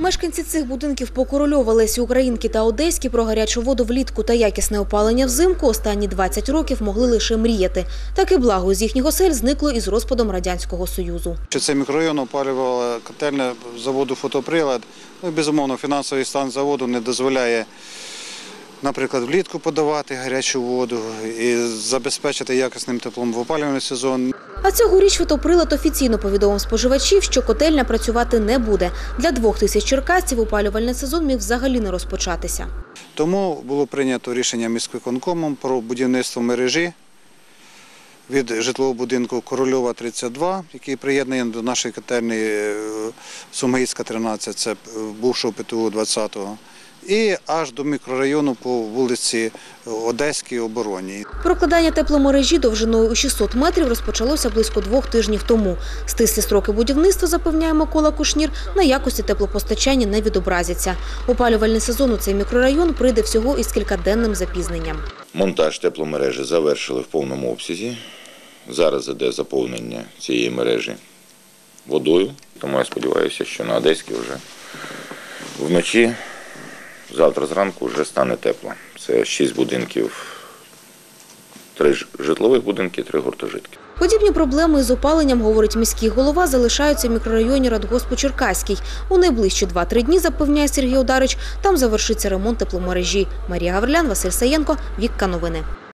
Мешканці цих будинків по Українки та Одеські про гарячу воду влітку та якісне опалення взимку останні 20 років могли лише мріяти. Таке благо з їхніх осель зникло із розпадом Радянського Союзу. Що це мікрорайон опалювала котельня заводу «Фотоприлад». Ну, і, безумовно, фінансовий стан заводу не дозволяє, наприклад, влітку подавати гарячу воду і забезпечити якісним теплом в опалювальний сезон. А цьогоріч фотоприлад офіційно повідомив споживачів, що котельня працювати не буде. Для двох тисяч черкасців опалювальний сезон міг взагалі не розпочатися. Тому було прийнято рішення міськвиконкомом про будівництво мережі від житлового будинку Корольова 32, який приєднаний до нашої котельні е, Сумгаїцька 13, це е, бувшого ПТУ 20-го, і аж до мікрорайону по вулиці Одеській обороні. Прокладання тепломережі довжиною у 600 метрів розпочалося близько двох тижнів тому. Стислі строки будівництва, запевняє Микола Кушнір, на якості теплопостачання не відобразяться. Опалювальний сезон у цей мікрорайон прийде всього із кількаденним запізненням. Монтаж тепломережі завершили в повному обсязі. Зараз іде заповнення цієї мережі водою. Тому я сподіваюся, що на Одеській вже вночі, завтра зранку вже стане тепло. Це шість будинків, три житлових будинки, три гуртожитки. Подібні проблеми з опаленням, говорить міський голова, залишаються в мікрорайоні Радгоспу Черкаський. У найближчі 2-3 дні, запевняє Сергій Ударич, там завершиться ремонт тепломережі. Марія Гаврилян, Василь Саєнко, Вікка Новини.